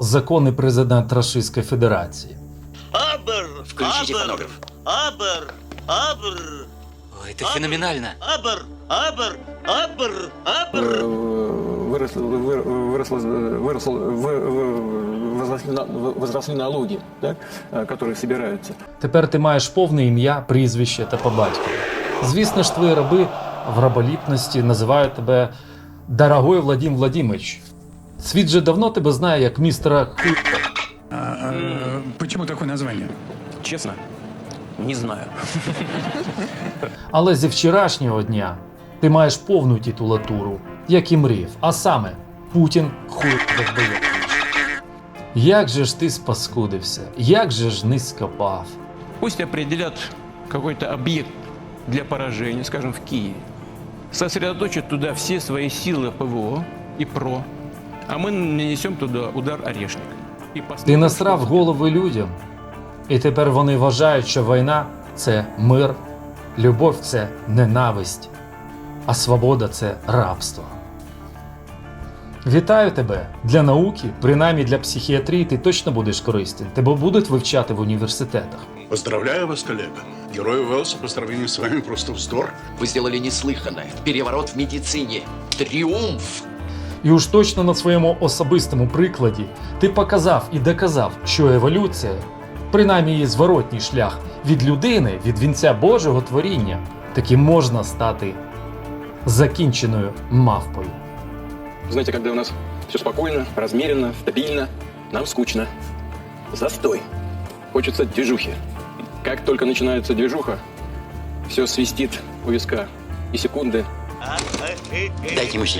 законний президент Рашистської Федерації. Абр! Включите абр, фонограф. Абр! Абр! Ой, это феноменально. Абр! Абр! Абр! э, Абр! выросло, вы- выросло, выросло, вы- вы- возросли, на- возросли налоги, да, э, которые собираются. Тепер ти маєш повне ім'я, прізвище та по батькові. Звісно ж, твої раби в раболіпності називають тебе Дорогой Владим Владимирович. Світ же давно тебе знає як містера Ху... А, а, почему такое название? Честно, не знаю. Але зі вчорашнього дня ти маєш повну титулатуру, як і мріяв, а саме Путін хуй. Як же ж ти спаскудився, як же ж низько пав. Пусть определят какой-то объект для поражения, скажем, в Киеве. Сосредоточат туда все свои силы ПВО и ПРО, а мы нанесем туда удар орешник. И Ти посмотрим, насрав что голови людям, і тепер вони вважають, що війна це мир, любов це ненависть, а свобода це рабство. Вітаю тебе! Для науки, принаймні для психіатрії, ти точно будеш корисний. Тебе будуть вивчати в університетах. Поздравляю вас, коллега. Герой Уэллса по сравнению с вами просто вздор. Вы сделали неслыханное. Переворот в медицине. Триумф. І уж точно на своєму особистому прикладі ти показав і доказав, що еволюція, принаймні її зворотній шлях від людини, від вінця Божого творіння, таки можна стати закінченою мавпою. Знаете, когда у нас все спокойно, размеренно, стабильно, нам скучно. Застой. Хочется движухи. Как только начинается движуха, все свистит у виска. И секунды 大家听清楚。